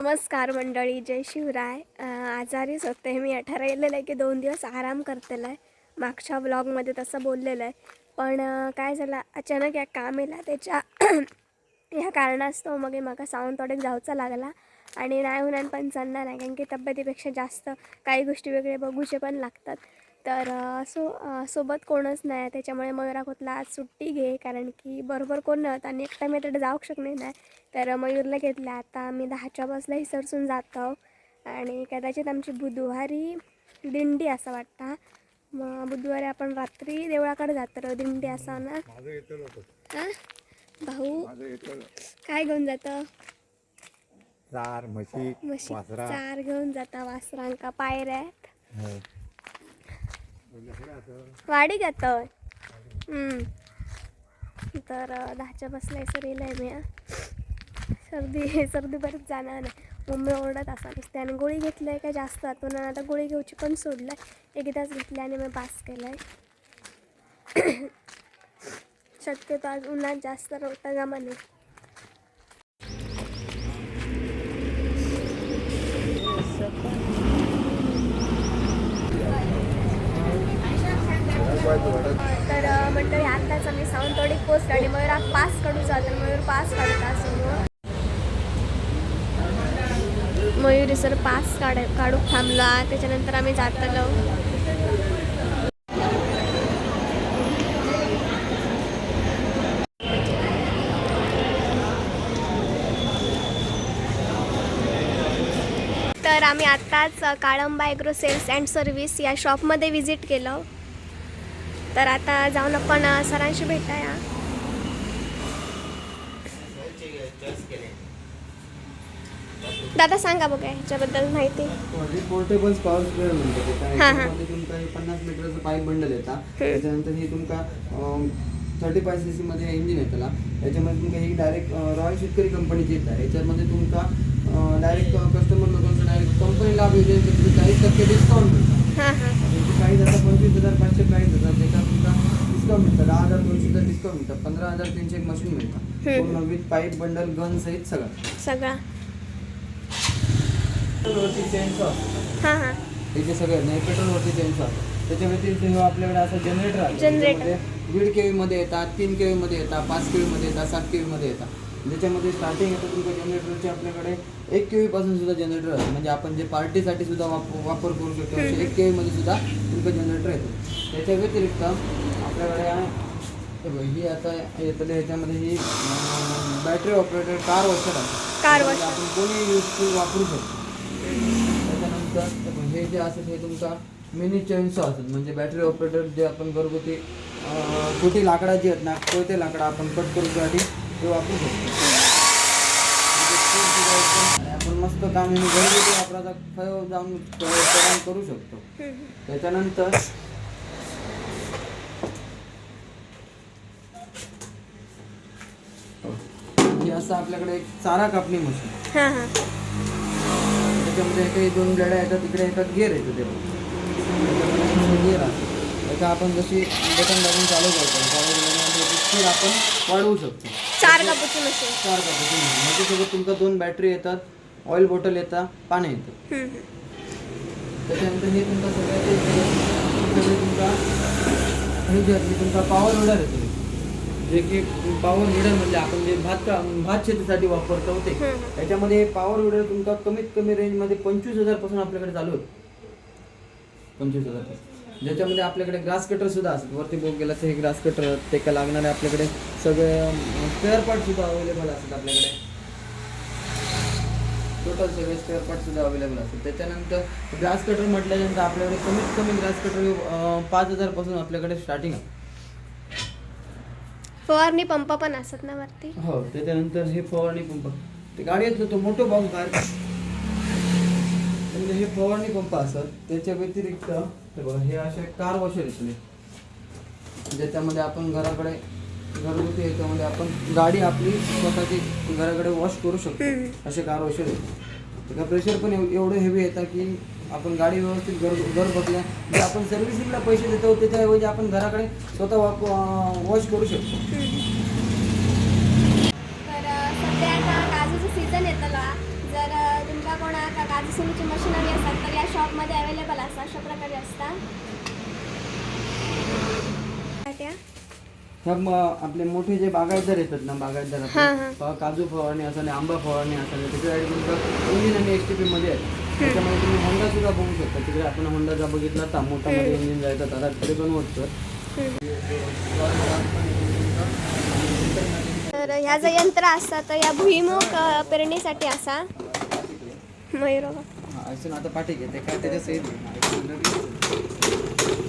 नमस्कार मंडळी जय शिवराय. आजारीच होते मी. ठरवलेलं आहे की दोन दिवस आराम करतेला आहे. मागच्या ब्लॉगमध्ये तसं बोललेलं आहे. पण काय झालं? अचानक या काम येला त्याच्या ह्या कारणास्तव मग म्हाका सावंतवाडीक जावचा लागला. आणि नाही होणार पण चालणार नाही कारण की तब्येतीपेक्षा जास्त काही गोष्टी वेगळे बघूचे पण लागतात. तर सो सोबत कोणच नाही. त्याच्यामुळे मयुरा खोतला आज सुट्टी घे कारण की बरोबर कोण नव्हतं आणि एकटा मी तिकडे जाऊ शकणे नाही. तर मयूरला घेतलं. आता आम्ही दहाच्या बसला हिसरसून जातो. आणि कदाचित आमची बुधवारी दिंडी असं वाटतं. मग बुधवारी आपण रात्री देवळाकडे जातो. दिंडी असा ना हां? भाऊ काय घेऊन जातं? चार म्हशी चार घेऊन जाता. वासरांका पायऱ्या. आहेत हो. वाडी जातं तर दहाच्या बसला सर येईल मी हा. सर्दी सर्दी बरीच जाणार नाही मम्मी ओरडत असा नुसते आणि गोळी घेतली आहे का जास्त आतून आता गोळी घेऊची पण सोडलं आहे एकदाच घेतली आणि मी पास केलं आहे शक्यतो आज उन्हात जास्त नव्हता का नाही पोस्ट आणि मयूर पास काढू जातो मयूर पास काढता समोर मयूर सर पास काढ काढून थांबला. त्याच्यानंतर आम्ही जातलो तर आम्ही आत्ताच Kalamba agro sales and service या शॉपमध्ये व्हिजिट केलं. तर आता जाऊन आपण सरांशी भेटाया. दादा सांगा बघा ह्याच्याबद्दल माहिती. पोर्टेबल पॉवर स्प्रेअर म्हणतो त्याचा. याच्यामध्ये तुमका हे. पन्नास मीटरचं पाईप बंडल येता. त्याच्यानंतर हे तुमका थर्टी फाय सी सी मध्ये इंजिन येतला याच्यामध्ये तुमका ही डायरेक्ट रॉयल शेतकरी कंपनीची येत. आहे याच्यामध्ये तुमका डायरेक्ट कस्टमर लोकांचं डायरेक्ट कंपनी लाभ योजने तुमचं चाळीस टक्के डिस्काउंट मिळतं हां हां. त्याची प्राईस आता पंचवीस हजार पाचशे प्राईस होतात त्याच्यात तुमका डिस्काउंट मिळतं. दहा हजार दोनशेचं डिस्काउंट मिळतं. पंधरा हजार तीनशे एक मशीन मिळतं. हम्म. पूर्ण विथ पाईप बंडल गन सहित सगळं. सगळा. वरती चेनसॉ हां सगळे नाही पेट्रोलवरती होतात त्याच्या व्यतिरिक्त हे आपल्याकडे असं जनरेटर आहे. त्याच्यामध्ये दीड केवी मध्ये येतात तीन केवी मध्ये येतात पाच केवी मध्ये येतात सात केवी मध्ये येतात. ज्याच्यामध्ये स्टार्टिंग येतं तुमच्या जनरेटरचे आपल्याकडे एक केवी पासून सुद्धा जनरेटर आहे म्हणजे आपण जे पार्टीसाठी सुद्धा वापर वापर करू शकतो एक केवी मध्ये सुद्धा तुमचं जनरेटर येतं. त्याच्या व्यतिरिक्त आपल्याकडे हे आता येतं ह्याच्यामध्ये ही बॅटरी ऑपरेटेड कार वॉशर आहे. त्याच्यामध्ये washer. आपण कोणी युजफुल वापरू शकतो. त्याच्यानंतर हे जे असेल हे तुमचा मिनी चेनसॉ असेल म्हणजे बॅटरी ऑपरेटर जे आपण घरगुती कुठे लाकडा जी आहेत ना कोयते लाकडं आपण कट करूसाठी ते वापरू शकतो. म्हणजे आपण मस्त काम घरगुती वापराचा खय जाऊन प्रदान करू शकतो. त्याच्यानंतर हे असं आपल्याकडे एक चारा कापणी मशीन. त्याच्यामध्ये काही दोन गाड्या येतात तिकडे एकात गेअर येतो ते गेअर आहे त्याचा आपण जशी बटन दाबून चालू करतो चालू केल्यानंतर स्पीड आपण वाढवू शकतो. चार कापूची मशीन चार पद्धतीने त्याच्यासोबत तुमका दोन बॅटरी येतात ऑइल बॉटल येतात पाणी येतं. त्याच्यानंतर हे तुमका सगळ्यात एक जे आहे, तुमका पॉवर विडर येतो. जे की पॉवर विडर म्हणजे आपण जे भात का भात शेतीसाठी वापरतो ते. हम्म. त्याच्यामध्ये पॉवर विडर तुमका कमीत कमी रेंजमध्ये पंचवीस हजारपासून आपल्याकडे चालू आहे. पंचवीस हजार ज्याच्यामध्ये आपल्याकडे ग्रास कटर सुद्धा असतात. वरती बोक गेला तर हे ग्रास कटर ते का लागणारे आपल्याकडे सगळे स्पेअर पार्ट सुद्धा अवेलेबल असतात आपल्याकडे. टोटल सगळे स्पेअर पार्ट सुद्धा अवेलेबल असतात. त्याच्यानंतर ग्रास कटर म्हटल्यानंतर आपल्याकडे कमीत कमी ग्रास कटर पाच हजारपासून आपल्याकडे स्टार्टिंग आहे. फवारणी पंप पण असत ना वरती? हो त्याच्यानंतर हे फवारणी पंप. ते गाडीतलं तो मोठो बाहेर म्हणजे हे फवारणी पंप असत त्याच्या व्यतिरिक्त हे बघा हे असे कार वॉशर येतले ज्याच्यामध्ये आपण घराकडे घरगुती याच्यामध्ये आपण गाडी आपली स्वतःची घराकडे वॉश करू शकतो. असे कार वॉशर त्याचा प्रेशर पण एव- एवढं हेवी येतं की आपण गाडी व्यवस्थित घर घर बघल्या जे आपण सर्व्हिसिंगला पैसे देतो त्याच्याऐवजी आपण घराकडे स्वतः वाप वॉश करू शकतो. तर सध्या आता काजूचं सीझन येतला जर अ, तुम्ही कोणाक काजूसनीची मशिनरी असतात तर या शॉपमध्ये अवेलेबल असतात अशा प्रकारे असतात. त्या? ह्या म- आपले मोठे जे बागायतदार येतात ना बागायतदार आपले, काजू फवारणी असं आणि आंबा फवारणी असं त्याच्यासाठी तुमचं इंजिन आणि एस टी पी मध्ये आहे त्याच्यामध्ये तुम्ही होंडा सुद्धा बघू शकता. तिकडे आपण होंडाचा बघितला तर मोठा मध्ये इंजिन जायचा त्याला तिकडे पण होतं तर ह्या जे यंत्र असतात तर या भुईमुग अ, पेरणीसाठी असा. आता पाठी घेते. काय त्याच्या सहित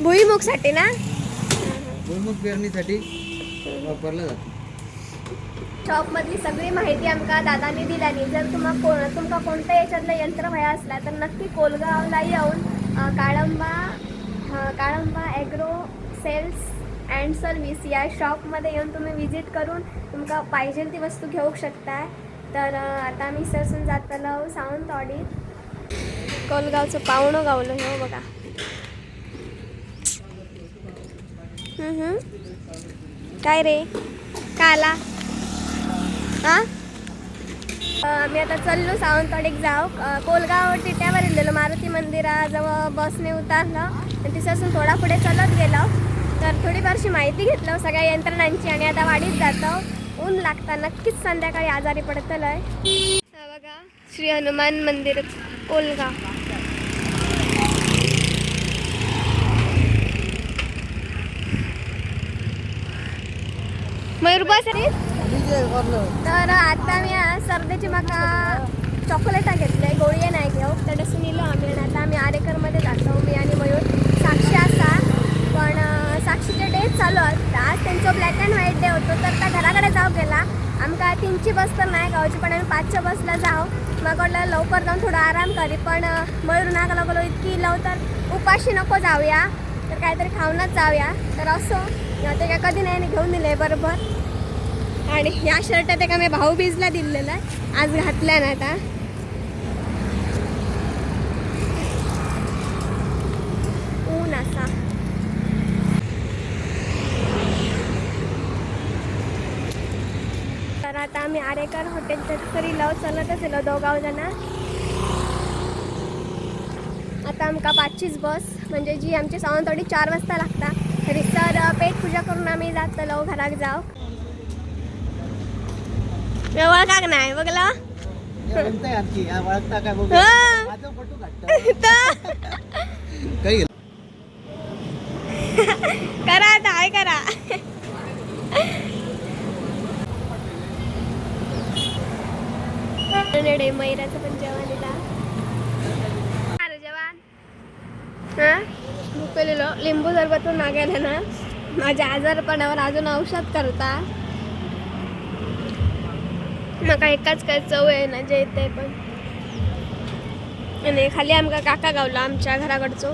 भुईमुगसाठी ना? भुईमुग पेरणीसाठी वापरला जातो. शॉपमधली सगळी माहिती आमका दादानी दिल्यानी. जर तुम्हा कोण तुमका कोणत्या याच्यातलं यंत्र हवं असला तर नक्की कोलगावला येऊन Kalamba Kalamba agro sales and service या शॉपमध्ये येऊन तुम्ही विजिट करून तुमका पाहिजे ती वस्तू घेऊ शकताय. तर आता आम्ही सरसून जातलो सावंतवाडीत कोलगावचं पावणं गावलं हो बघा. काय रे? काला. मी आता चाललो सावंतवाडीक जाऊ कोलगाव टिट्यावर गेलेलो मारुती मंदिराजवळ बसने उतारलं. आणि तिथपासून थोडा पुढे चालत गेलो. तर थोडीफारशी माहिती घेतलं सगळ्या यंत्रणांची. आणि आता वाढीत जातो. ऊन लागता नक्कीच संध्याकाळी आजारी पडतलं आहे बघा. श्री हनुमान मंदिर कोलगाव. मयूर बस रे तर आता मी आज सर्दीची म्हाका चॉकलेटा घेतले गोळये नाही घेऊ तर डसून येलो आम्ही आणि आता आम्ही आरेकरमध्ये जातो मी आणि मयूर. साक्षी असा पण साक्षीचे डेज चालू आहेत. आज त्यांचं ब्लॅक अँड व्हाईट डे होतो तर त्या घराकडे जाऊ गेला. आमका तीनची बस तर नाही गावची पण आम्ही पाचच्या बसला जाऊ. मग वाटलं लवकर जाऊन थोडा आराम करी पण मयूर नाका लागलो इतकी लवकर. उपाशी नको जाऊया तर काहीतरी खाऊनच जाऊया. तर असो. ते काय कधी नाही घेऊन दिले बरोबर. आणि या शर्ट ते का मी भाऊ बीजला दिलेला आहे. आज घातल्या ना आता. ऊन असा. तर आता आम्ही आरेकर हॉटेलच्या तरी लव चलतच येलो हो दोघाव जणा. आता आमका पाचचीच बस म्हणजे जी आमची सावंतवाडी चार वाजता लागता. तरी सर पेट पूजा करून आम्ही जातलो घराक जाऊ. ओळखाक नाही बघला? करा आता हाय करा. मैराचं पण जेवण दिला जेवण हा लिंबू सरबतून मागायला ना. माझ्या आजारपणावर अजून औषध करता. म्हाका एकाच काय चव आहे ना जे येते पण. आणि खाली आमका काका गावला आमच्या घराकडचो.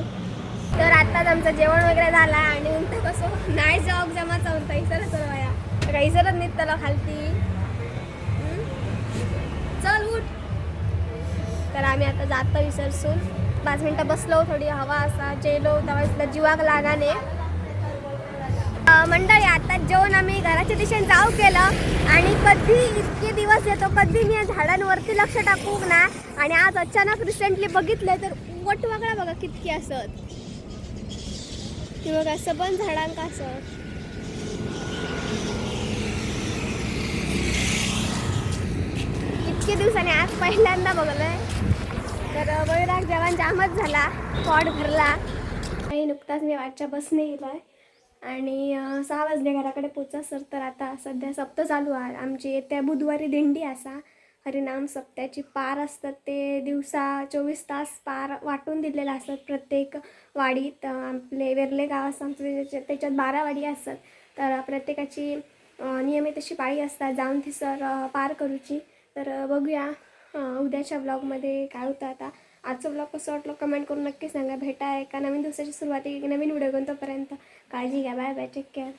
तर आत्ताच आमचं जेवण वगैरे झालं आणि उंट कसं नाही जॉब जमा चौथा इसरच वया. तर इसरच निघतलो खालती. चल उठ. तर आम्ही आता जातो विसरसून पाच मिनटं बसलो थोडी हवा असा जेलो तेव्हा जीवाक लागाने. मंडळी आता जेवण आम्ही घराच्या दिशेने जाऊ केलं आणि कधी इतके दिवस येतो कधी मी या झाडांवरती लक्ष टाकू ना. आणि आज अचानक रिसेंटली बघितलं तर वटवागळा बघा कितकी असत ती बघा असं पण झाडांका असत इतके दिवसांनी आज पहिल्यांदा बघलंय. तर वैराग जेवण जामच झाला. पॉट भरला. आणि नुकताच मी वाटच्या बसने गेलोय. आणि सहा वाजले घराकडे पोचा सर तर आता सध्या सप्त चालू आहे आमची येत्या बुधवारी दिंडी असा. हरिनाम सप्त्याची पार असतात ते दिवसा चोवीस तास पार वाटून दिलेलं असतात प्रत्येक वाडीत. आपले वेर्ले गाव असतात त्याच्या- त्याच्यात बारा वाडी असतात. तर प्रत्येकाची नियमित अशी पाळी असतात. जाऊन ती सर पार करूची. तर बघूया. उद्याच्या ब्लॉगमध्ये काय होतं आता? आजचं ब्लॉग कसं वाटलं? कमेंट करून नक्की सांगा. भेटा एका नवीन दिवसाची सुरुवात एक नवीन व्हिडिओ घेऊन तोपर्यंत काळजी घ्या. Bye bye take care